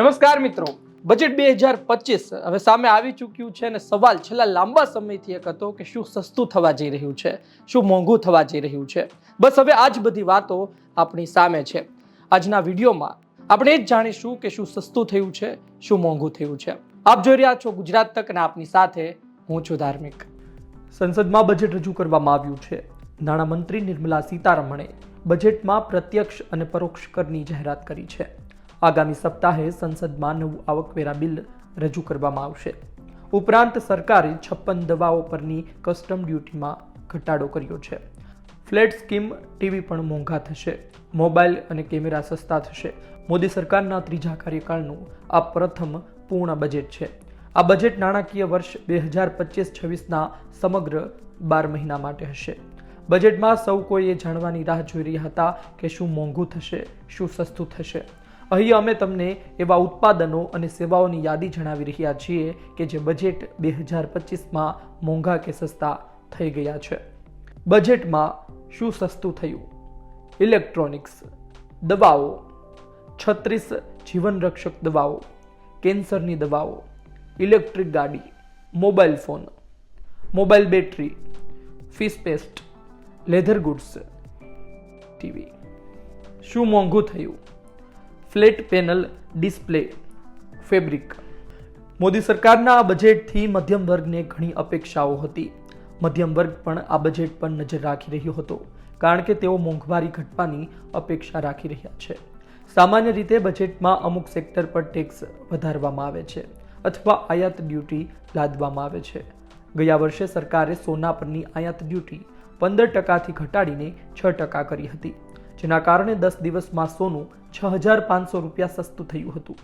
નમસ્કાર મિત્રો. બજેટ બે હજાર પચીસ હવે સામે આવી ચૂક્યું છે અને સવાલ છેલ્લા લાંબા સમયથી એક હતો કે શું સસ્તું થવા જઈ રહ્યું છે? શું મોંઘું થવા જઈ રહ્યું છે? બસ હવે આ જ બધી વાતો આપણી સામે છે. આજના વિડીયોમાં આપણે જ જાણીશું કે શું સસ્તું થયું છે, શું મોંઘું થયું છે. આપ જોઈ રહ્યા છો ગુજરાત તક અને આપની સાથે હું છું ધાર્મિક. સંસદમાં બજેટ રજૂ કરવામાં આવ્યું છે. નાણામંત્રી નિર્મલા સીતારમણે બજેટમાં પ્રત્યક્ષ અને પરોક્ષ કરની જાહેરાત કરી છે. આગામી સપ્તાહે સંસદમાં નવું આવકવેરા બિલ રજૂ કરવામાં આવશે. ઉપરાંત સરકારે છપ્પન દવાઓ પરની કસ્ટમ ડ્યુટીમાં ઘટાડો કર્યો છે. ફ્લેટ સ્કીમ ટીવી પણ મોંઘા થશે. મોબાઈલ અને કેમેરા સસ્તા થશે. મોદી સરકારના ત્રીજા કાર્યકાળનું આ પ્રથમ પૂર્ણ બજેટ છે. આ બજેટ નાણાકીય વર્ષ બે હજાર પચીસ છવ્વીસના સમગ્ર બાર મહિના માટે હશે. બજેટમાં સૌ કોઈએ જાણવાની રાહ જોઈ રહ્યા હતા કે શું મોંઘું થશે, શું સસ્તું થશે. અહીં અમે તમને એવા ઉત્પાદનો અને સેવાઓની યાદી જણાવી રહ્યા છીએ કે જે બજેટ બે હજાર પચીસમાં મોંઘા કે સસ્તા થઈ ગયા છે. બજેટમાં શું સસ્તું થયું? ઇલેક્ટ્રોનિક્સ, દવાઓ, છત્રીસ જીવનરક્ષક દવાઓ, કેન્સરની દવાઓ, ઇલેક્ટ્રિક ગાડી, mobile phone, mobile battery fish paste, leather goods, TV. શું મોંઘું થયું? Flat panel display fabric. Modi સરકારના આ બજેટથી મધ્યમ વર્ગને ઘણી અપેક્ષાઓ હતી. મધ્યમ વર્ગ પણ આ બજેટ પર નજર રાખી રહ્યો હતો, કારણ કે તેઓ મોંઘવારી ઘટવાની અપેક્ષા રાખી રહ્યા છે. સામાન્ય રીતે બજેટમાં અમુક સેક્ટર પર ટેક્સ વધારવામાં આવે છે અથવા આયાત ડ્યુટી લાદવામાં આવે છે. ગયા વર્ષે સરકારે સોના પરની આયાત ડ્યુટી પંદર ટકાથી ઘટાડીને છ ટકા કરી હતી. જેના કારણે દસ દિવસમાં સોનું છ હજાર પાંચસો રૂપિયા સસ્તું થયું હતું.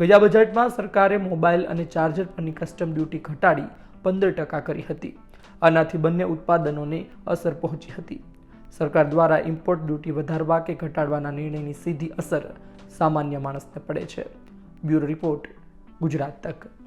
ગયા બજેટમાં સરકારે મોબાઈલ અને ચાર્જર પરની કસ્ટમ ડ્યુટી ઘટાડી પંદર ટકા કરી હતી. આનાથી બંને ઉત્પાદનોને અસર પહોંચી હતી. સરકાર દ્વારા ઇમ્પોર્ટ ડ્યુટી વધારવા કે ઘટાડવાના નિર્ણયની સીધી અસર સામાન્ય માણસને પડે છે. બ્યુરો રિપોર્ટ ગુજરાત તક.